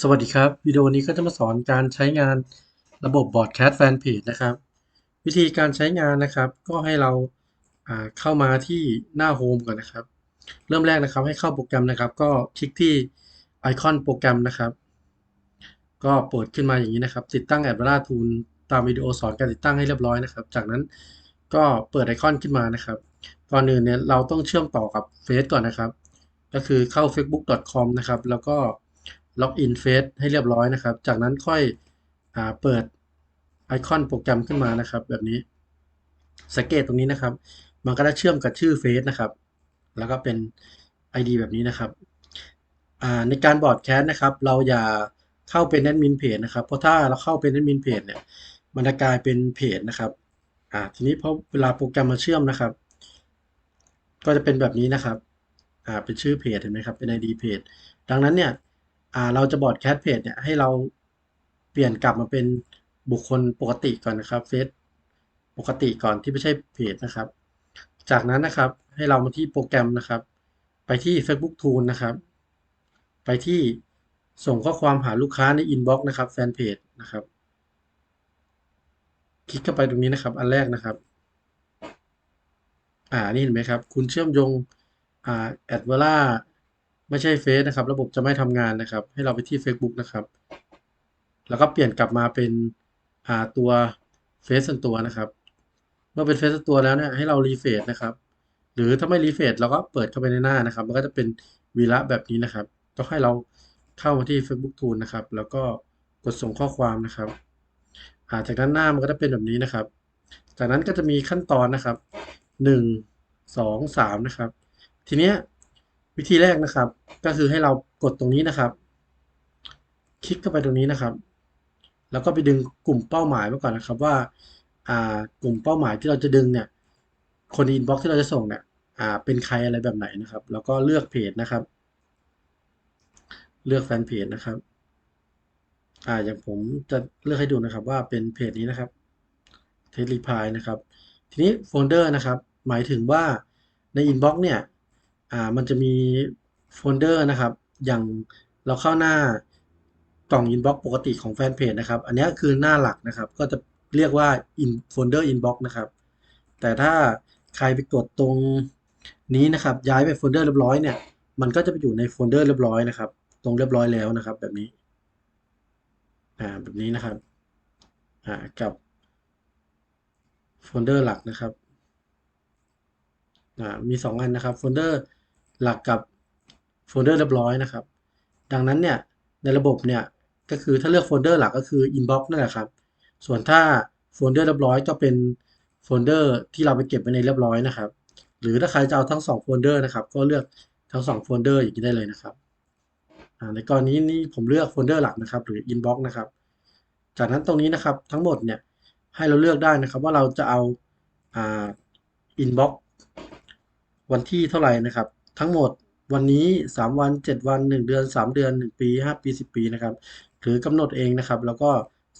สวัสดีครับ วิดีโอนี้ก็จะมาสอนการใช้งานระบบ Broadcast Fanpage นะครับ วิธีการใช้งานนะครับ ก็ให้เราเข้ามาที่หน้าโฮมก่อนนะครับ เริ่มแรกนะครับให้เข้าโปรแกรมนะครับ ก็คลิกที่ไอคอนโปรแกรมนะครับ ก็เปิดขึ้นมาอย่างนี้นะครับ ติดตั้งแอดวาราทูลตามวิดีโอสอนการติดตั้งให้เรียบร้อยนะครับ จากนั้นก็เปิดไอคอนขึ้นมานะครับก่อนอื่นเนี่ยเราต้องเชื่อมต่อกับเฟซก่อนนะครับ ก็คือเข้า facebook.com นะครับ แล้วก็ ล็อกอินเฟซให้เรียบร้อยนะครับ จากนั้นค่อยอเปิดไอคอนโปรแกรมขึ้นมานะครับ แบบนี้สังเกตตรงนี้นะครับ มันก็จะเชื่อมกับชื่อเฟซนะครับ แล้วก็เป็น ID แบบนี้นะครับในการบอร์ดแคสนะครับ เราอย่าเข้าเป็นแอดมินเพจนะครับ เพราะถ้าเราเข้าเป็นแอดมินเพจเนี่ย มันจะกลายเป็นเพจนะครับทีนี้พอเวลาโปรแกรมมาเชื่อมนะครับ ก็จะเป็นแบบนี้นะครับเป็นชื่อเพจเห็นไหมครับ เป็น ID เพจดังนั้นเนี่ย อ่าเราจะบอร์ดแคสต์เพจเนี่ยให้เราเปลี่ยนกลับมาเป็นบุคคลปกติก่อนนะครับเฟซปกติก่อนที่ไม่ใช่เพจนะครับ จากนั้นนะครับให้เรามาที่โปรแกรมนะครับ ไปที่ Facebook Tool นะครับ ไปที่ส่งข้อความหาลูกค้าในอินบ็อกซ์นะครับแฟนเพจนะครับ คลิกเข้าไปตรงนี้นะครับ อันแรกนะครับ อ่านี่เห็นไหมครับ คุณเชื่อมโยงอ่าแอดเวล่า ไม่ใช่เฟซนะครับ ระบบจะไม่ทำงานนะครับ ให้เราไปที่ Facebook นะครับ แล้วก็เปลี่ยนกลับมาเป็นตัวเฟซส่วนตัวนะครับ เมื่อเป็นเฟซส่วนตัวแล้วเนี่ยให้เรารีเฟรชนะครับ หรือถ้าไม่รีเฟรชเราก็เปิดเข้าไปในหน้านะครับ มันก็จะเป็นวีระแบบนี้นะครับ ต้องให้เราเข้ามาที่ Facebook Tool นะครับ แล้วก็กดส่งข้อความนะครับาจากด้นหน้ามันก็จะเป็นแบบนี้นะครับ จากนั้นก็จะมีขั้นตอนนะครับหนึ่งสองสามนะครับ ทีเนี้ย วิธีแรกนะครับ ก็คือให้เรากดตรงนี้นะครับ คลิกเข้าไปตรงนี้นะครับ แล้วก็ไปดึงกลุ่มเป้าหมายมาก่อนนะครับว่าากลุ่มเป้าหมายที่เราจะดึงเนี่ย คนอินบ็อกที่เราจะส่งเนี่ยเป็นใครอะไรแบบไหนนะครับ แล้วก็เลือกเพจนะครับ เลือกแฟนเพจนะครับอ่าอย่างผมจะเลือกให้ดูนะครับว่าเป็นเพจนี้นะครับเทสรีพายนะครับ ทีนี้โฟลเดอร์นะครับ หมายถึงว่าในอินบ็อกซ์เนี่ย อ่ามันจะมีโฟลเดอร์นะครับ อย่างเราเข้าหน้ากล่องอินบ็อกซ์ปกติของแฟนเพจนะครับ อันนี้คือหน้าหลักนะครับ ก็จะเรียกว่า in folder inbox นบ็อกนะครับ แต่ถ้าใครไปกดตรงนี้นะครับ ย้ายไปโฟลเดอร์เรียบร้อยเนี่ย มันก็จะไปอยู่ในโฟลเดอร์เรียบร้อยนะครับ ตรงเรียบร้อยแล้วนะครับ แบบนี้ อ่า แบบนี้นะครับ อ่า กับโฟลเดอร์หลักนะครับ อ่า มีสองอันนะครับ โฟลเดอร์ หลักกับโฟลเดอร์เรียบร้อยนะครับ ดังนั้นเนี่ยในระบบเนี่ยก็คือถ้าเลือกโฟลเดอร์หลักก็คือ inbox นั่นแหละครับ ส่วนถ้าโฟลเดอร์เรียบร้อยก็เป็นโฟลเดอร์ที่เราไปเก็บไว้ในเรียบร้อยนะครับ หรือถ้าใครจะเอาทั้งสองโฟลเดอร์นะครับ ก็เลือกทั้งสองโฟลเดอร์อย่างนี้ได้เลยนะครับในกรณีนี้ผมเลือกโฟลเดอร์หลักนะครับ หรือ inbox นะครับ จากนั้นตรงนี้นะครับทั้งหมดเนี่ยให้เราเลือกได้นะครับว่าเราจะเอาอ่า inbox วันที่เท่าไหร่นะครับ ทั้งหมดวันนี้สามวันเจ็ดวันหนึ่งเดือนสามเดือนหนึ่งปีห้าปีสิบปีนะครับหรือกำหนดเองนะครับ แล้วก็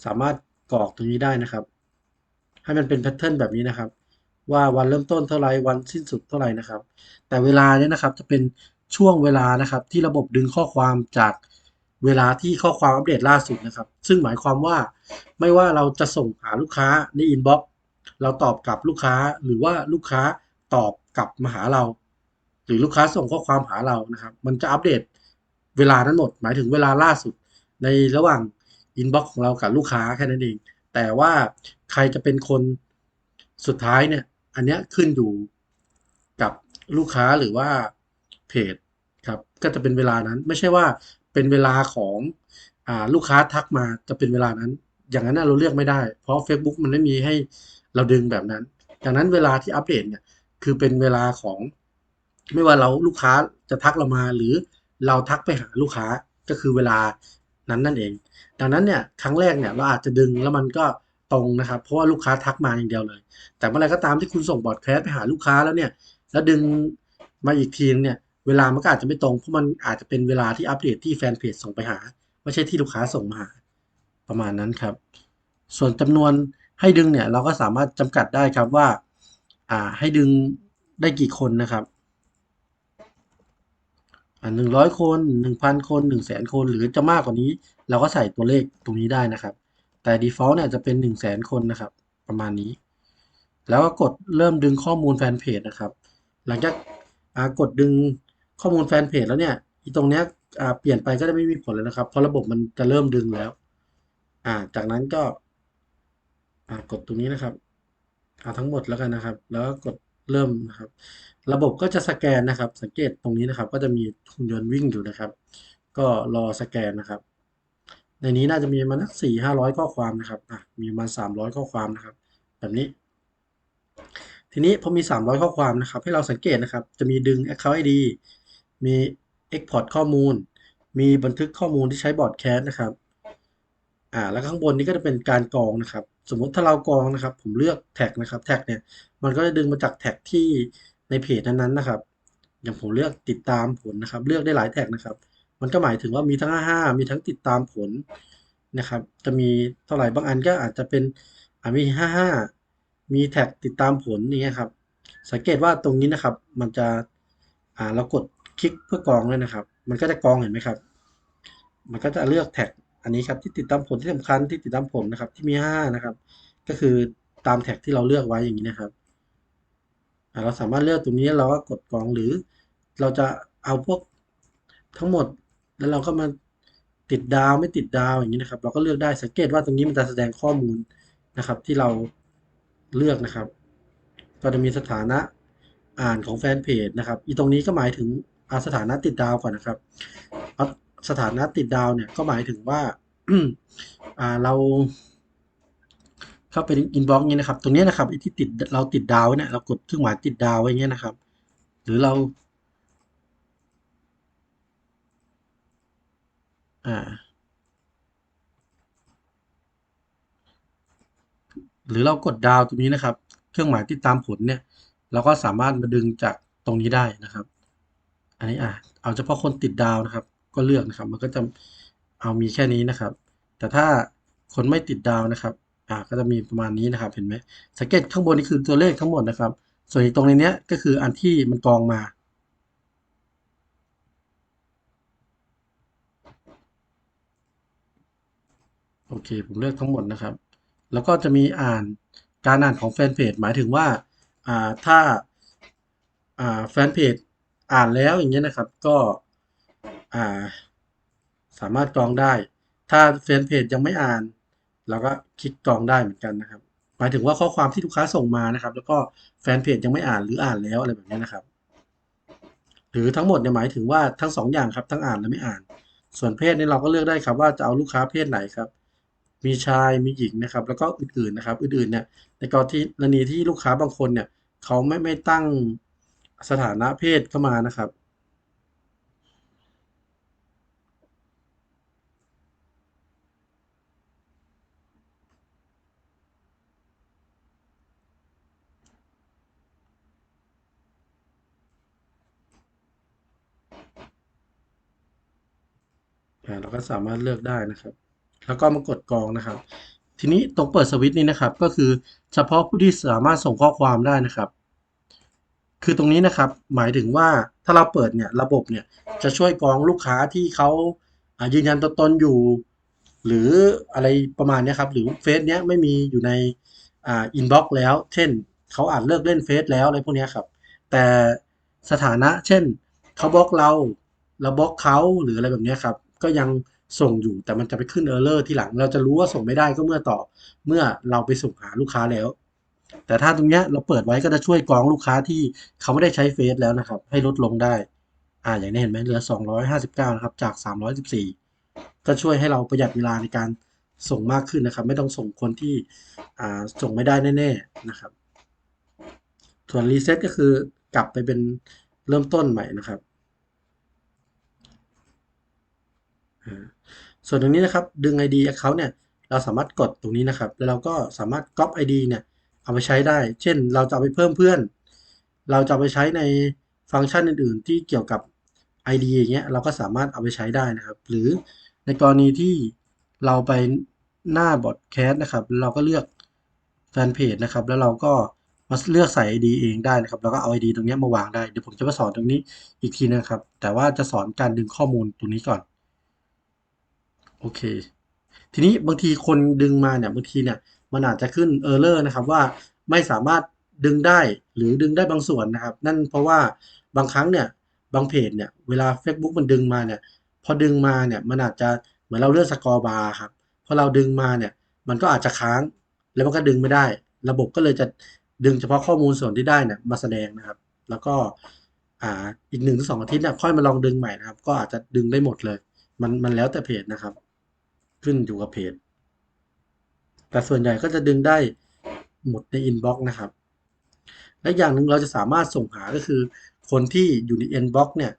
สามารถกรอกตรงนี้ได้นะครับ ให้มันเป็นแพทเทิร์นแบบนี้นะครับ ว่าวันเริ่มต้นเท่าไรวันสิ้นสุดเท่าไหร่นะครับ แต่เวลาเนี่ยนะครับจะเป็นช่วงเวลานะครับ ที่ระบบดึงข้อความจากเวลาที่ข้อความอัปเดตล่าสุดนะครับ ซึ่งหมายความว่าไม่ว่าเราจะส่งหาลูกค้าในอินบ็อกซ์เราตอบกลับลูกค้าหรือว่าลูกค้าตอบกลับมาหาเรา หรือลูกค้าส่งข้อความหาเรานะครับ มันจะอัปเดตเวลานั้นหมด หมายถึงเวลาล่าสุด ในระหว่างอินบ็อกซ์ของเรากับลูกค้าแค่นั้นเอง แต่ว่าใครจะเป็นคนสุดท้ายเนี่ย อันเนี้ยขึ้นอยู่กับลูกค้าหรือว่าเพจครับ ก็จะเป็นเวลานั้น ไม่ใช่ว่าเป็นเวลาของอลูกค้าทักมาจะเป็นเวลานั้น อย่างนั้นเราเลือกไม่ได้ เพราะ Facebook มันไม่มีให้เราดึงแบบนั้น ดังนั้นเวลาที่อัปเดตเนี่ย คือเป็นเวลาของ ไม่ว่าเราลูกค้าจะทักเรามาหรือเราทักไปหาลูกค้าก็คือเวลานั้นนั่นเอง ดังนั้นเนี่ยครั้งแรกเนี่ยเราอาจจะดึงแล้วมันก็ตรงนะครับ เพราะว่าลูกค้าทักมาอย่างเดียวเลย แต่เมื่อไรก็ตามที่คุณส่งบอร์ดแคสไปหาลูกค้าแล้วเนี่ยแล้วดึงมาอีกทีนึงเนี่ยเวลามันก็อาจจะไม่ตรงเพราะมันอาจจะเป็นเวลาที่อัปเดตที่แฟนเพจส่งไปหา ไม่ใช่ที่ลูกค้าส่งมาหาประมาณนั้นครับ ส่วนจำนวนให้ดึงเนี่ยเราก็สามารถจำกัดได้ครับว่าอ่าให้ดึงได้กี่คนนะครับ หนึ่งร้อยคนหนึ่งพันคนหนึ่งแสนคน หรือจะมากกว่านี้ เราก็ใส่ตัวเลขตรงนี้ได้นะครับ แต่ default เนี่ยจะเป็นหนึ่งแสนคนนะครับ ประมาณนี้ แล้วก็กดเริ่มดึงข้อมูลแฟนเพจนะครับ หลังจากอ่ากดดึงข้อมูลแฟนเพจแล้วเนี่ยตรงเนี้ยอ่าเปลี่ยนไปก็จะไม่มีผลแล้วนะครับ เพราะระบบมันจะเริ่มดึงแล้ว อ่า จากนั้นก็อ่ากดตรงนี้นะครับ เอาทั้งหมดแล้วกันนะครับ แล้วก็กด เริ่มนะครับ ระบบก็จะสแกนนะครับ สังเกตตรงนี้นะครับ ก็จะมีหุ่นยนต์วิ่งอยู่นะครับ ก็รอสแกนนะครับ ในนี้น่าจะมีมาสักสี่ห้าร้อยข้อความนะครับอะมีมาสามร้อยข้อความนะครับ แบบนี้ ทีนี้พอมี300ข้อความนะครับ ให้เราสังเกตนะครับ จะมีดึง Account ID มี Export ข้อมูล มีบันทึกข้อมูลที่ใช้บอร์ดแคสนะครับอ่าแล้วข้างบนนี้ก็จะเป็นการกรองนะครับ สมมติถ้าเรากรองนะครับ ผมเลือกแท็กนะครับแท็กเนี่ยมันก็จะดึงมาจากแท็กที่ในเพจนั้นๆนะครับ อย่างผมเลือกติดตามผลนะครับ เลือกได้หลายแท็กนะครับ มันก็หมายถึงว่ามีทั้ง55มีทั้งติดตามผลนะครับ จะมีเท่าไหร่บางอันก็อาจจะเป็นอ่ามี 55 มีแท็กติดตามผลนี่ครับ สังเกตว่าตรงนี้นะครับ มันจะอ่าเรากดคลิกเพื่อกรองเลยนะครับ มันก็จะกรองเห็นไหมครับ มันก็จะเลือกแท็ก อันนี้ครับที่ติดตามผลที่สำคัญที่ติดตามผลนะครับที่มี5นะครับ ก็คือตามแท็กที่เราเลือกไว้อย่างนี้นะครับเราสามารถเลือกตรงนี้เราก็กดกรองหรือ เราจะเอาพวกทั้งหมด แล้วเราก็มาติดดาวไม่ติดดาวอย่างนี้นะครับ เราก็เลือกได้สังเกตว่าตรงนี้มันจะแสดงข้อมูลนะครับ ที่เราเลือกนะครับ ก็จะมีสถานะอ่านของแฟนเพจนะครับ อีตรงนี้ก็หมายถึงเอาสถานะติดดาวก่อนนะครับ สถานะติดดาวเนี่ยก็หมายถึงว่าาเราเข้าไปอินบ็อกซ์นี้นะครับ ตรงนี้นะครับที่ติดเราติดดาวเนี่ยเรากดเครื่องหมายติดดาวไว้เงี้ยนะครับ หรือเราอ่าหรือเรากดดาวตรงนี้นะครับ เครื่องหมายติดตามผลเนี่ย เราก็สามารถมาดึงจากตรงนี้ได้นะครับ อันนี้อะเอาเฉพาะคนติดดาวนะครับ ก็เลือกนะครับ มันก็จะเอามีแค่นี้นะครับ แต่ถ้าคนไม่ติดดาวนะครับอ่าก็จะมีประมาณนี้นะครับ เห็นไหมสังเกตข้างบนนี่คือตัวเลขทั้งหมดนะครับ ส่วนตรงในนี้ก็คืออันที่มันกรองมาโอเค ผมเลือกทั้งหมดนะครับ แล้วก็จะมีอ่านการอ่านของแฟนเพจหมายถึงว่าอ่าถ้าอ่าแฟนเพจอ่านแล้วอย่างเงี้ยนะครับ ก็ อ่า สามารถกรองได้ ถ้าแฟนเพจยังไม่อ่านเราก็คลิกกรองได้เหมือนกันนะครับ หมายถึงว่าข้อความที่ลูกค้าส่งมานะครับ แล้วก็แฟนเพจยังไม่อ่านหรืออ่านแล้วอะไรแบบนี้นะครับ หรือทั้งหมดเนี่ยหมายถึงว่าทั้งสองอย่างครับทั้งอ่านและไม่อ่าน ส่วนเพศนี่เราก็เลือกได้ครับว่าจะเอาลูกค้าเพศไหนครับ มีชายมีหญิงนะครับ แล้วก็อื่นๆนะครับ อื่นๆเนี่ยในกรณีที่ลูกค้าบางคนเนี่ยเขาไม่ไม่ตั้งสถานะเพศเข้ามานะครับ เราก็สามารถเลือกได้นะครับ แล้วก็มากดกรองนะครับ ทีนี้ตรงเปิดสวิตช์นี้นะครับ ก็คือเฉพาะผู้ที่สามารถส่งข้อความได้นะครับ คือตรงนี้นะครับ หมายถึงว่าถ้าเราเปิดเนี่ยระบบเนี่ยจะช่วยกรองลูกค้าที่เขาายืนยันตัวตนอยู่ หรืออะไรประมาณนี้ครับ หรือเฟซเนี้ยไม่มีอยู่ในอ่าอินบ็อกซ์แล้ว เช่นเขาอาจเลิกเล่นเฟซแล้วอะไรพวกนี้ครับ แต่สถานะเช่นเขาบล็อกเราเราบล็อกเขาหรืออะไรแบบนี้ครับ ก็ยังส่งอยู่แต่มันจะไปขึ้นเออร์เลอร์ที่หลัง เราจะรู้ว่าส่งไม่ได้ก็เมื่อต่อ เมื่อเราไปส่งหาลูกค้าแล้ว แต่ถ้าตรงเนี้ยเราเปิดไว้ก็จะช่วยกรองลูกค้าที่เขาไม่ได้ใช้เฟซแล้วนะครับ ให้ลดลงได้ อ่าอย่างนี้เห็นไหมเหลือ 259 นะครับ จาก 314 ก็ช่วยให้เราประหยัดเวลาในการส่งมากขึ้นนะครับ ไม่ต้องส่งคนที่อ่าส่งไม่ได้แน่ ๆนะครับ ส่วนรีเซ็ตก็คือกลับไปเป็นเริ่มต้นใหม่นะครับ ส่วนตรงนี้นะครับดึง ID Account เนี่ยเราสามารถกดตรงนี้นะครับ แล้วเราก็สามารถ Copy ID เนี่ยเอาไปใช้ได้ เช่น เราจะเอาไปเพิ่มเพื่อน เราจะเอาไปใช้ในฟังก์ชันอื่น ๆ ที่เกี่ยวกับ ID อย่างเงี้ยเราก็สามารถเอาไปใช้ได้นะครับ หรือในกรณีที่เราไปหน้าบอดแคสต์นะครับ เราก็เลือกแฟนเพจนะครับ แล้วเราก็มาเลือกใส่ ID เองได้นะครับ แล้วก็เอา ID ตรงนี้มาวางได้ เดี๋ยวผมจะมาสอนตรงนี้อีกทีนะครับ แต่ว่าจะสอนการดึงข้อมูลตรงนี้ก่อน โอเค ทีนี้บางทีคนดึงมาเนี่ยบางทีเนี่ยมันอาจจะขึ้น error นะครับว่าไม่สามารถดึงได้หรือดึงได้บางส่วนนะครับ นั่นเพราะว่าบางครั้งเนี่ยบางเพจเนี่ยเวลา Facebook มันดึงมาเนี่ยพอดึงมาเนี่ยมันอาจจะเหมือนเราเลื่อนสกอร์บาร์ครับพอเราดึงมาเนี่ยมันก็อาจจะค้างแล้วมันก็ดึงไม่ได้ ระบบก็เลยจะดึงเฉพาะข้อมูลส่วนที่ได้เนี่ยมาแสดงนะครับ แล้วก็อ่าอีกหนึ่งถึงสองอาทิตย์เนี่ยค่อยมาลองดึงใหม่นะครับ ก็อาจจะดึงได้หมดเลย มันมันแล้วแต่เพจนะครับ ขึ้นอยู่กับเพจ แต่ส่วนใหญ่ก็จะดึงได้หมดในอินบ็อกซ์นะครับ และอย่างหนึ่งเราจะสามารถส่งหาก็คือ คนที่อยู่ในอินบ็อกซ์เนี่ย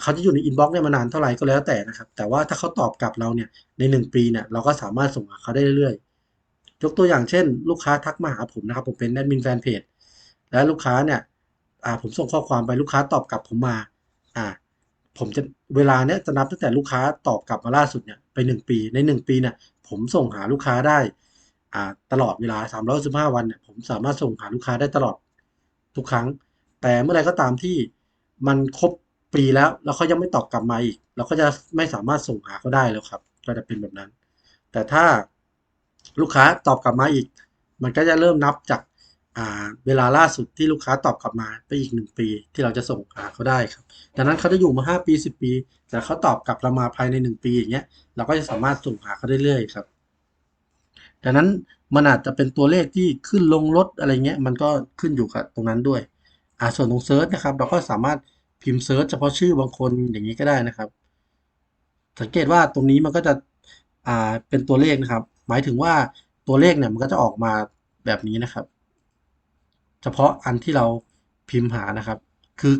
เขาจะอยู่ในอินบ็อกซ์เนี่ยมานานเท่าไหร่ก็แล้วแต่นะครับ แต่ว่าถ้าเขาตอบกลับเราเนี่ยในหนึ่งปีเนี่ยเราก็สามารถส่งหาเขาได้เรื่อยๆ ยกตัวอย่างเช่น ลูกค้าทักมาหาผมนะครับ ผมเป็นแอดมินแฟนเพจและลูกค้าเนี่ยผมส่งข้อความไปลูกค้าตอบกลับผมมาอ่า ผมจะเวลาเนี้ยจะนับตั้งแต่ลูกค้าตอบกลับมาล่าสุดเนี่ยไปหนึ่งปีในหนึ่งปีเนี่ยผมส่งหาลูกค้าได้อ่าตลอดเวลาสามร้อยสิบห้าวันเนี่ยผมสามารถส่งหาลูกค้าได้ตลอดทุกครั้ง แต่เมื่อไรก็ตามที่มันครบปีแล้วแล้วเขายังไม่ตอบกลับมาอีก เราก็จะไม่สามารถส่งหาเขาได้แล้วครับ ก็จะเป็นแบบนั้น แต่ถ้าลูกค้าตอบกลับมาอีก มันก็จะเริ่มนับจาก เวลาล่าสุดที่ลูกค้าตอบกลับมาไปอีกหนึ่งปีที่เราจะส่งหาเขาได้ครับ ดังนั้นเขาจะอยู่มาห้าปีสิบปี แต่เขาตอบกลับเรามาภายในหนึ่งปีอย่างเงี้ยเราก็จะสามารถส่งหาเขาได้เรื่อยครับ ดังนั้นมันอาจจะเป็นตัวเลขที่ขึ้นลงลดอะไรเงี้ยมันก็ขึ้นอยู่กับตรงนั้นด้วยอ่าส่วนตรงเซิร์ชนะครับเราก็สามารถพิมพ์เซิร์ชเฉพาะชื่อบางคนอย่างนี้ก็ได้นะครับ สังเกตว่าตรงนี้มันก็จะอ่าเป็นตัวเลขนะครับ หมายถึงว่าตัวเลขเนี่ยมันก็จะออกมาแบบนี้นะครับ เฉพาะอันที่เราพิมพ์หานะครับ คือ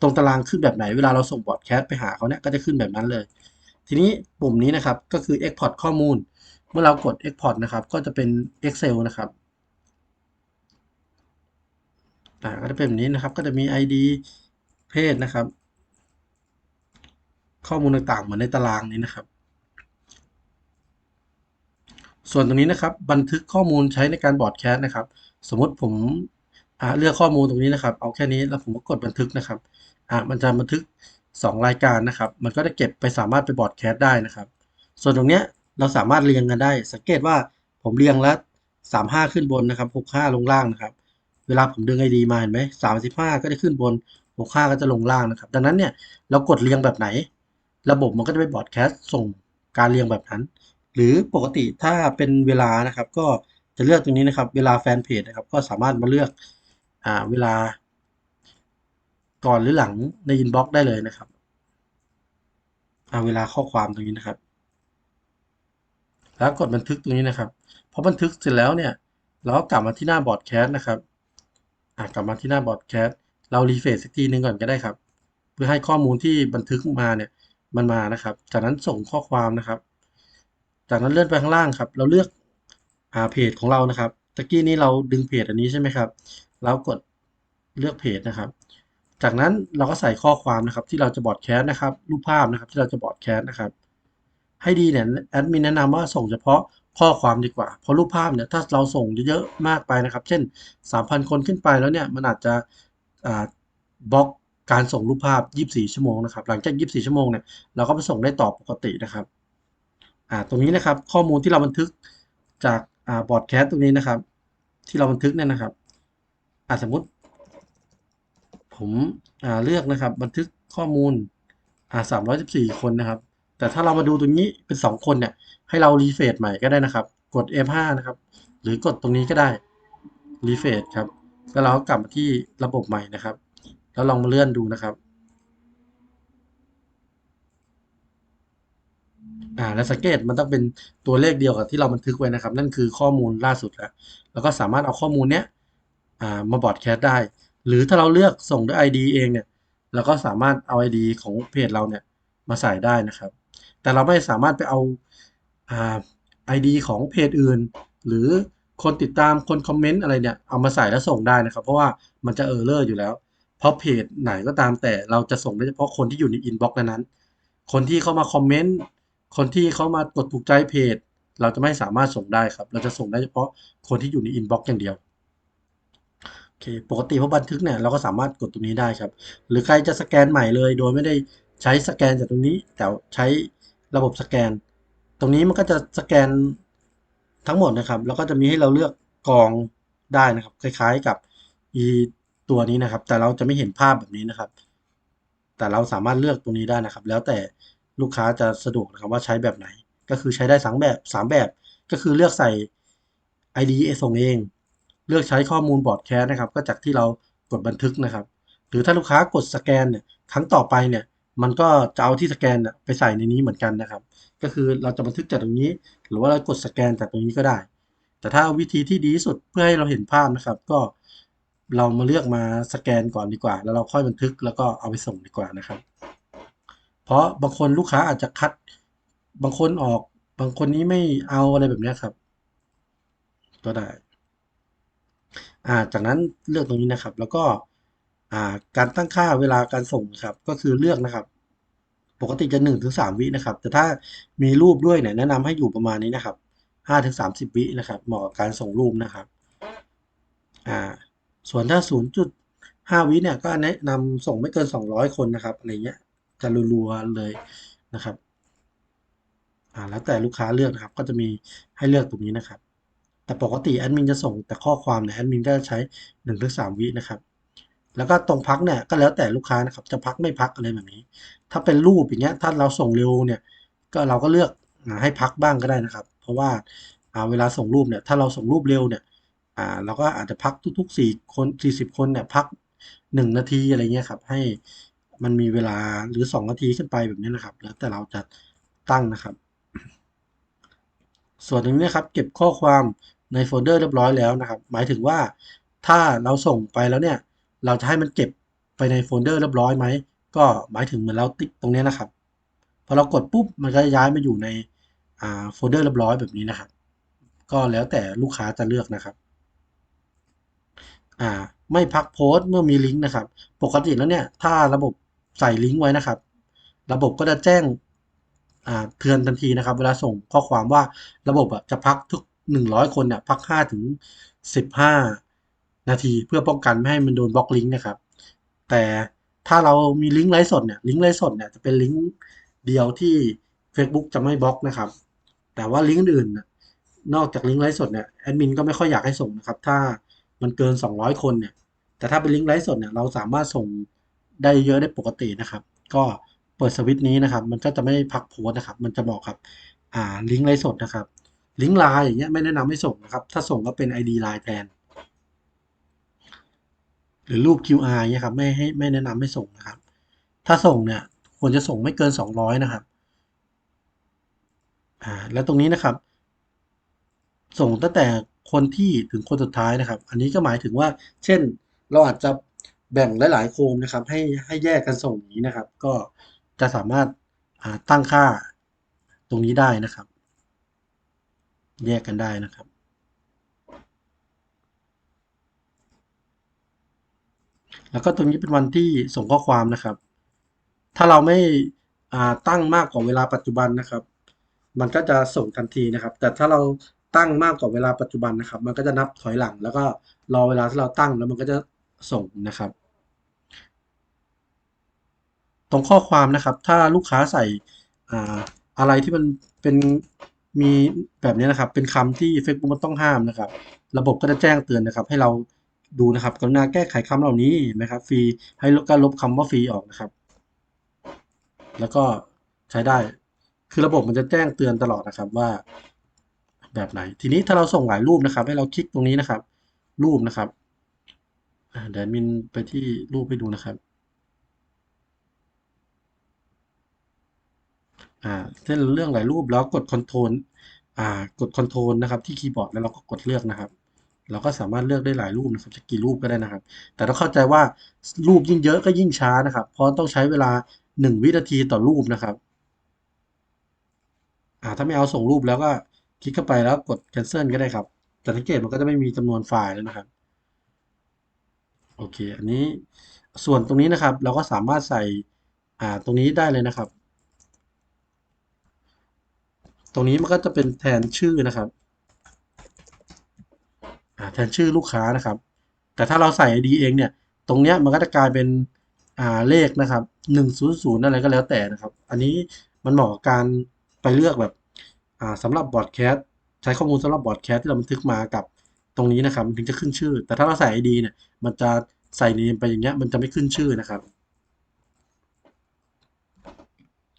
ตรงตารางขึ้นแบบไหนเวลาเราส่งบอร์ดแคสไปหาเขาเนี่ยก็จะขึ้นแบบนั้นเลย ทีนี้ปุ่มนี้นะครับก็คือ Export ข้อมูล เมื่อเรากด Export นะครับ ก็จะเป็น Excel นะครับอ่าก็จะเป็นแบบนี้นะครับ ก็จะมี ID เพศนะครับ ข้อมูลต่างๆ เหมือนในตารางนี้นะครับ ส่วนตรงนี้นะครับ บันทึกข้อมูลใช้ในการบอร์ดแคสนะครับ สมมติผม อ่าเลือกข้อมูลตรงนี้นะครับ เอาแค่นี้แล้วผมก็กดบันทึกนะครับอ่ามันจะบันทึก 2 รายการนะครับ มันก็จะเก็บไปสามารถไปบอร์ดแคสได้นะครับ ส่วนตรงเนี้ยเราสามารถเรียงกันได้ สังเกตว่าผมเรียงแล้ว35 ขึ้นบนนะครับ65 ลงล่างนะครับ เวลาผมดึง ID มาเห็นไหม35 ก็จะขึ้นบน65ก็จะลงล่างนะครับ ดังนั้นเนี่ยเรากดเรียงแบบไหน ระบบมันก็จะไปบอร์ดแคสส่งการเรียงแบบนั้น หรือปกติถ้าเป็นเวลานะครับ ก็จะเลือกตรงนี้นะครับ เวลาแฟนเพจนะครับ ก็สามารถมาเลือก เวลา ก่อนหรือหลังในอินบ็อกซ์ได้เลยนะครับอ่าเวลาข้อความตรงนี้นะครับ แล้วกดบันทึกตรงนี้นะครับพอบันทึกเสร็จแล้วเนี่ย เราก็กลับมาที่หน้าบอร์ดแคสต์นะครับอ่ากลับมาที่หน้าบอร์ดแคสต์เรารีเฟรชสักทีนึงก่อนก็ได้ครับ เพื่อให้ข้อมูลที่บันทึกมาเนี่ยมันมานะครับ จากนั้นส่งข้อความนะครับ จากนั้นเลื่อนไปข้างล่างครับ เราเลือกอ่าเพจของเรานะครับตะกี้นี้เราดึงเพจอันนี้ใช่ไหมครับ แล้วกดเลือกเพจนะครับ จากนั้นเราก็ใส่ข้อความนะครับ ที่เราจะบอดแคสต์นะครับ รูปภาพนะครับที่เราจะบอดแคสต์นะครับ ให้ดีเนี่ยแอดมินแนะนำว่าส่งเฉพาะข้อความดีกว่า เพราะรูปภาพเนี่ยถ้าเราส่งเยอะๆมากไปนะครับ เช่น 3,000 คนขึ้นไปแล้วเนี่ยมันอาจจะบล็อกการส่งรูปภาพ 24 ชั่วโมงนะครับ หลังจาก 24 ชั่วโมงเนี่ยเราก็ไปส่งได้ต่อปกตินะครับอ่าตรงนี้นะครับข้อมูลที่เราบันทึกจากอ่าบอร์ดแคสต์ตรงนี้นะครับ ที่เราบันทึกเนี่ยนะครับ อ่าสมมติ ผมอ่าเลือกนะครับ บันทึกข้อมูลอ่า314คนนะครับ แต่ถ้าเรามาดูตรงนี้เป็น2คนเนี่ย ให้เรารีเฟรชใหม่ก็ได้นะครับ กด F5 นะครับ หรือกดตรงนี้ก็ได้รีเฟรชครับ แล้วเราก็กลับมาที่ระบบใหม่นะครับ แล้วลองมาเลื่อนดูนะครับอ่าและสังเกตมันต้องเป็นตัวเลขเดียวกับที่เราบันทึกไว้นะครับ นั่นคือข้อมูลล่าสุดแล้ว แล้วก็สามารถเอาข้อมูลเนี้ย มาบอร์ดแคสได้ หรือถ้าเราเลือกส่งด้วย ID เองเนี่ยเราก็สามารถเอา ID ของเพจเราเนี่ยมาใส่ได้นะครับ แต่เราไม่สามารถไปเอาไอ่า ID ของเพจอื่น หรือคนติดตามคนคอมเมนต์อะไรเนี่ยเอามาใส่แล้วส่งได้นะครับ เพราะว่ามันจะเออร์เลอร์อยู่แล้ว เพราะเพจไหนก็ตามแต่เราจะส่งได้เฉพาะคนที่อยู่ในอินบ็อกซ์นั้น คนที่เข้ามาคอมเมนต์คนที่เข้ามากดถูกใจเพจ เราจะไม่สามารถส่งได้ครับ เราจะส่งได้เฉพาะคนที่อยู่ในอินบ็อกซ์อย่างเดียว เคปกติพอบันทึกเนี่ยเราก็สามารถกดตรงนี้ได้ครับ หรือใครจะสแกนใหม่เลย โดยไม่ได้ใช้สแกนจากตรงนี้ แต่ใช้ระบบสแกน ตรงนี้มันก็จะสแกนทั้งหมดนะครับแล้วก็จะมีให้เราเลือกกองได้นะครับ คล้ายๆกับอีตัวนี้นะครับ แต่เราจะไม่เห็นภาพแบบนี้นะครับ แต่เราสามารถเลือกตรงนี้ได้นะครับ แล้วแต่ลูกค้าจะสะดวกนะครับว่าใช้แบบไหน ก็คือใช้ได้สองแบบสามแบบก็คือเลือกใส่ ID ส่งเอง เลือกใช้ข้อมูลบอร์ดแคสนะครับ ก็จากที่เรากดบันทึกนะครับ หรือถ้าลูกค้ากดสแกนเนี่ยครั้งต่อไปเนี่ย มันก็จะเอาที่สแกนน่ะไปใส่ในนี้เหมือนกันนะครับ ก็คือเราจะบันทึกจากตรงนี้ หรือว่าเรากดสแกนจากตรงนี้ก็ได้ แต่ถ้าวิธีที่ดีที่สุดเพื่อให้เราเห็นภาพนะครับ ก็เรามาเลือกมาสแกนก่อนดีกว่า แล้วเราค่อยบันทึกแล้วก็เอาไปส่งดีกว่านะครับ เพราะบางคนลูกค้าอาจจะคัด บางคนออก บางคนนี้ไม่เอาอะไรแบบเนี้ยครับ ก็ได้ จากนั้นเลือกตรงนี้นะครับ แล้วก็าการตั้งค่าเวลาการส่งนะครับ ก็คือเลือกนะครับ ปกติจะ1-3ถึงสวินะครับ แต่ถ้ามีรูปด้วยเนี่ยแนะนำให้อยู่ประมาณนี้นะครับ5ถึง30วินะครับเหมาะกับการส่งรูปนะครับอ่าส่วนถ้า 0.5 วิเนี่ยก็แนะนำส่งไม่เกิน 200 คนนะครับอะไรเงี้ยจะรัวๆเลยนะครับอ่าแล้วแต่ลูกค้าเลือกนะครับ ก็จะมีให้เลือกตรงนี้นะครับ แต่ปกติแอดมินจะส่งแต่ข้อความเนี่ยแอดมินก็จะใช้1-3วินะครับ แล้วก็ตรงพักเนี่ยก็แล้วแต่ลูกค้านะครับ จะพักไม่พักอะไรแบบนี้ ถ้าเป็นรูปอย่างเงี้ยถ้าเราส่งเร็วเนี่ยก็เราก็เลือกให้พักบ้างก็ได้นะครับ เพราะว่าเวลาส่งรูปเนี่ยถ้าเราส่งรูปเร็วเนี่ยเราก็อาจจะพักทุกๆ4คน40 คนเนี่ยพัก 1 นาทีอะไรเงี้ยครับให้มันมีเวลาหรือ 2 นาทีขึ้นไปแบบนี้นะครับ แล้วแต่เราจะตั้งนะครับ ส่วนตรงนี้นะครับ เก็บข้อความ ในโฟลเดอร์เรียบร้อยแล้วนะครับ หมายถึงว่าถ้าเราส่งไปแล้วเนี่ย เราจะให้มันเก็บไปในโฟลเดอร์เรียบร้อยไหม ก็หมายถึงเหมือนเราติ๊กตรงนี้นะครับ พอเรากดปุ๊บมันก็จะย้ายมาอยู่ในโฟลเดอร์เรียบร้อยแบบนี้นะครับ ก็แล้วแต่ลูกค้าจะเลือกนะครับอ่าไม่พักโพสต์เมื่อมีลิงก์นะครับ ปกติแล้วเนี่ย ถ้าระบบใส่ลิงก์ไว้นะครับ ระบบก็จะแจ้งเตือนทันทีนะครับ เวลาส่งข้อความว่าระบบจะพักทุก 100 คนเนี่ยพัก 5 ถึง 15 นาทีเพื่อป้องกันไม่ให้มันโดนบล็อกลิงก์นะครับ แต่ถ้าเรามีลิงก์ไลฟ์สดเนี่ยลิงก์ไลฟ์สดเนี่ยจะเป็นลิงก์เดียวที่ Facebook จะไม่บล็อกนะครับ แต่ว่าลิงก์อื่นน่ะนอกจากลิงก์ไลฟ์สดเนี่ยแอดมินก็ไม่ค่อยอยากให้ส่งนะครับ ถ้ามันเกิน 200 คนเนี่ยแต่ถ้าเป็นลิงก์ไลฟ์สดเนี่ยเราสามารถส่งได้เยอะได้ปกตินะครับ ก็เปิดสวิตช์นี้นะครับ มันก็จะไม่พักโพสนะครับ มันจะบอกครับ อ่าลิงก์ไลฟ์สดนะครับ ลิงก์ไลน์อย่างเงี้ยไม่แนะนำให้ส่งนะครับ ถ้าส่งก็เป็น ID ไลน์แทน หรือรูป QR เงี้ยครับไม่ให้ไม่แนะนำให้ส่งนะครับ ถ้าส่งเนี่ยควรจะส่งไม่เกิน 200 นะครับอ่าแล้วตรงนี้นะครับ ส่งตั้งแต่คนที่ถึงคนสุดท้ายนะครับ อันนี้ก็หมายถึงว่า เช่น เราอาจจะแบ่งหลาย ๆ โคมนะครับ ให้ให้แยกกันส่งนี้นะครับ ก็จะสามารถาตั้งค่าตรงนี้ได้นะครับ แยกกันได้นะครับ แล้วก็ตรงนี้เป็นวันที่ส่งข้อความนะครับ ถ้าเราไม่ตั้งมากกว่าเวลาปัจจุบันนะครับ มันก็จะส่งทันทีนะครับ แต่ถ้าเราตั้งมากกว่าเวลาปัจจุบันนะครับ มันก็จะนับถอยหลัง แล้วก็รอเวลาที่เราตั้งแล้วมันก็จะส่งนะครับ ตรงข้อความนะครับ ถ้าลูกค้าใส่ออะไรที่มันเป็น มีแบบนี้นะครับ เป็นคำที่ Facebook มันต้องห้ามนะครับ ระบบก็จะแจ้งเตือนนะครับ ให้เราดูนะครับกรุณาแก้ไขคำเหล่านี้นะครับ ฟรีให้ลบการลบคำว่าฟรีออกนะครับ แล้วก็ใช้ได้ คือระบบมันจะแจ้งเตือนตลอดนะครับว่า แบบไหน ทีนี้ถ้าเราส่งหลายรูปนะครับ ให้เราคลิกตรงนี้นะครับ รูปนะครับเดี๋ยวมินไปที่รูปให้ดูนะครับอ่าเช่นเรื่องหลายรูปแล้วกดคอนโทรล กดคอนโทรลนะครับที่คีย์บอร์ดแล้วเราก็กดเลือกนะครับ เราก็สามารถเลือกได้หลายรูปนะครับจะกี่รูปก็ได้นะครับ แต่ต้องเข้าใจว่ารูปยิ่งเยอะก็ยิ่งช้านะครับ เพราะต้องใช้เวลา 1 วินาทีต่อรูปนะครับอ่าถ้าไม่เอาส่งรูปแล้วก็คลิกเข้าไปแล้วกด cancel ก็ได้ครับ แต่สังเกตมันก็จะไม่มีจำนวนไฟล์แล้วนะครับ โอเค อันนี้ส่วนตรงนี้นะครับ เราก็สามารถใส่อ่าตรงนี้ได้เลยนะครับ ต รงนี้มันก็จะเป็นแทนชื่อนะครับแทนชื่อลูกค้านะครับ แต่ถ้าเราใส่ ID เองเนี่ย ตรงเนี้ยมันก็จะกลายเป็นเลขนะครับหนึ่งศูนย์ศูนย์อะไรก็แล้วแต่นะครับ อันนี้มันเหมาะกับการไปเลือกแบบสำหรับบอร์ดแคสใช้ข้อมูลสำหรับบอร์ดแคสที่เราบันทึกมากับตรงนี้นะครับมันถึงจะขึ้นชื่อ แต่ถ้าเราใส่ ID เนี่ยมันจะใส่เนมไปอย่างเงี้ยมันจะไม่ขึ้นชื่อนะครับ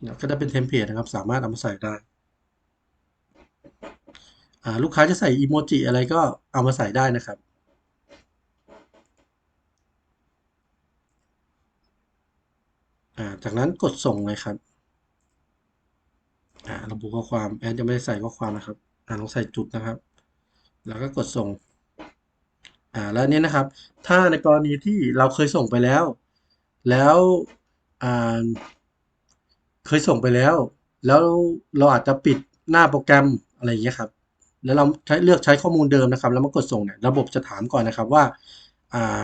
เนี่ยก็จะเป็นเทมเพลตนะครับ สามารถเอามาใส่ได้ ลูกค้าจะใส่อีโมจิอะไรก็เอามาใส่ได้นะครับ จากนั้นกดส่งเลยครับระบุข้อความแอดจะไม่ได้ใส่ข้อความนะครับอ่าลองใส่จุดนะครับ แล้วก็กดส่งอ่าแล้วนี้นะครับ ถ้าในกรณีที่เราเคยส่งไปแล้ว แล้วอ่าเคยส่งไปแล้ว แล้วเราอาจจะปิดหน้าโปรแกรมอะไรอย่างเงี้ยครับ แล้วเราใช้เลือกใช้ข้อมูลเดิมนะครับ แล้วมากดส่งเนี่ยระบบจะถามก่อนนะครับว่าา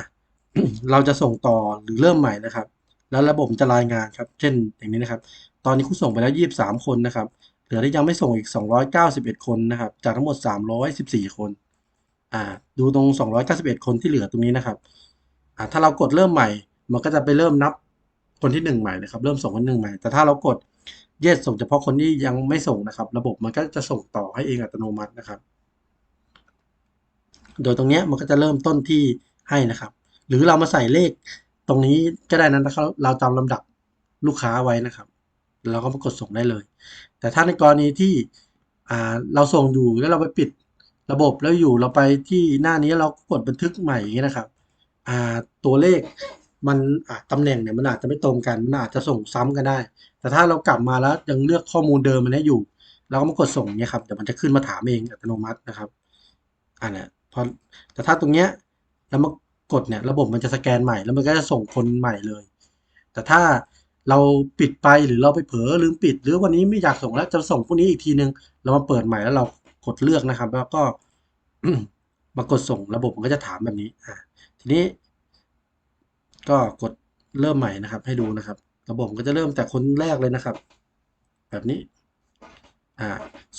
เราจะส่งต่อหรือเริ่มใหม่นะครับ แล้วระบบจะรายงานครับ เช่นอย่างนี้นะครับ ตอนนี้คุณส่งไปแล้ว 23 คนนะครับ เหลือที่ยังไม่ส่งอีก 291 คนนะครับ จากทั้งหมด 314 คนอ่าดูตรง 291 คนที่เหลือตรงนี้นะครับถ้าเรากดเริ่มใหม่ มันก็จะไปเริ่มนับคนที่หนึ่งใหม่นะครับ เริ่มส่งคนหนึ่งใหม่ แต่ถ้าเรากด yes ส่งเฉพาะคนที่ยังไม่ส่งนะครับ ระบบมันก็จะส่งต่อให้เองอัตโนมัตินะครับ โดยตรงเนี้ยมันก็จะเริ่มต้นที่ให้นะครับ หรือเรามาใส่เลขตรงนี้ก็ได้นะครับเราจำลำดับลูกค้าไว้นะครับ เราก็มากดส่งได้เลย แต่ถ้าในกรณีที่เราส่งอยู่แล้วเราไปปิดระบบแล้วอยู่เราไปที่หน้านี้เรากดบันทึกใหม่อย่างเงี้นะครับตัวเลข มันอาจตำแหน่งเนี่ยมันอาจจะไม่ตรงกัน มันอาจจะส่งซ้ำกันได้ แต่ถ้าเรากลับมาแล้วยังเลือกข้อมูลเดิมมันนี้อยู่ เราก็มากดส่งเนี่ยครับเดี๋ยวมันจะขึ้นมาถามเองอัตโนมัตินะครับอันนี้พอแต่ถ้าตรงเนี้ยแล้วมากดเนี่ยระบบมันจะสแกนใหม่แล้วมันก็จะส่งคนใหม่เลย แต่ถ้าเราปิดไปหรือเราไปเผลอลืมปิด หรือวันนี้ไม่อยากส่งแล้วจะส่งพวกนี้อีกทีนึง เรามาเปิดใหม่แล้วเรากดเลือกนะครับ แล้วก็มากดส่งระบบมันก็จะถามแบบนี้อ่าทีนี้ ก็กดเริ่มใหม่นะครับ ให้ดูนะครับ ระบบก็จะเริ่มแต่คนแรกเลยนะครับ แบบนี้อ่า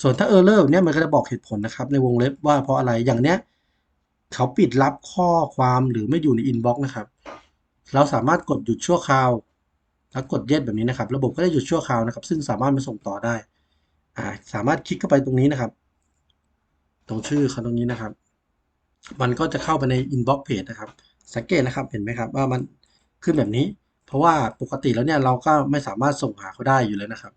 ส่วนถ้าเออร์เลอร์เนี่ยมันก็จะบอกเหตุผลนะครับ ในวงเล็บว่าเพราะอะไรอย่างเนี้ยเขาปิดรับข้อความหรือไม่อยู่ในอินบ็อกซ์นะครับ เราสามารถกดหยุดชั่วคราวแล้วกดเย็ดแบบนี้นะครับ ระบบก็จะหยุดชั่วคราวนะครับ ซึ่งสามารถมาส่งต่อได้อ่าสามารถคลิกเข้าไปตรงนี้นะครับ ตรงชื่อเขาตรงนี้นะครับ มันก็จะเข้าไปในอินบ็อกซ์เพจนะครับ สังเกตนะครับเห็นไหมครับว่ามัน ขึ้นแบบนี้ เพราะว่าปกติแล้วเนี่ยเราก็ไม่สามารถส่งหาเขาได้อยู่แล้วนะครับ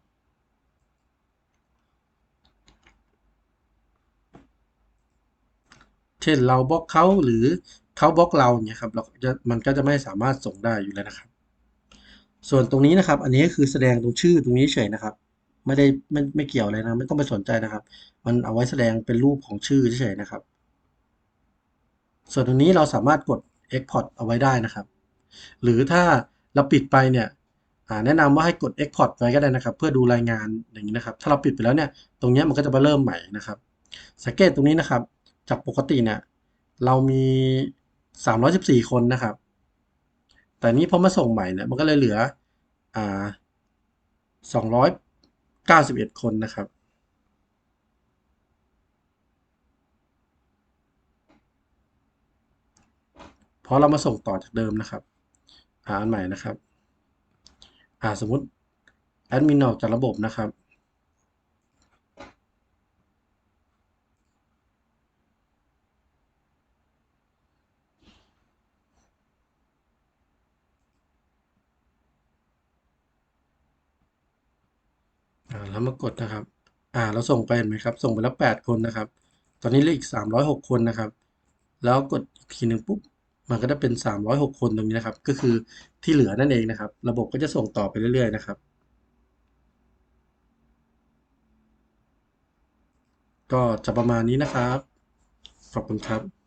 เช่นเราบล็อกเขาหรือเขาบล็อกเราเนี่ยครับเราจะมันก็จะไม่สามารถส่งได้อยู่แล้วนะครับ ส่วนตรงนี้นะครับ อันนี้คือแสดงตรงชื่อตรงนี้เฉยนะครับ ไม่ได้ไม่ไม่เกี่ยวอะไรนะไม่ต้องไปสนใจนะครับ มันเอาไว้แสดงเป็นรูปของชื่อเฉยนะครับ ส่วนตรงนี้เราสามารถกด Export เอาไว้ได้นะครับ หรือถ้าเราปิดไปเนี่ยแนะนำว่าให้กด Export ไว้ก็ได้นะครับ เพื่อดูรายงานอย่างนี้นะครับ ถ้าเราปิดไปแล้วเนี่ยตรงนี้มันก็จะมาเริ่มใหม่นะครับ สังเกตตรงนี้นะครับ จากปกติเนี่ยเรามี 314 คนนะครับ แต่นี้พอมาส่งใหม่เนี่ยมันก็เลยเหลืออ่า291 คนนะครับพอเรามาส่งต่อจากเดิมนะครับ อ่าอันใหม่นะครับ อ่าสมมุติแอดมินออกจากระบบนะครับอ่าแล้วมากดนะครับ อ่า เราส่งไปเห็นไหมครับ ส่งไปแล้ว 8 คนนะครับ ตอนนี้เหลืออีก 306 คนนะครับ แล้วกดอีกทีหนึ่งปุ๊บ มันก็จะเป็น 306 คนตรงนี้นะครับ ก็คือที่เหลือนั่นเองนะครับ ระบบก็จะส่งต่อไปเรื่อย ๆ นะครับ ก็จะประมาณนี้นะครับ ขอบคุณครับ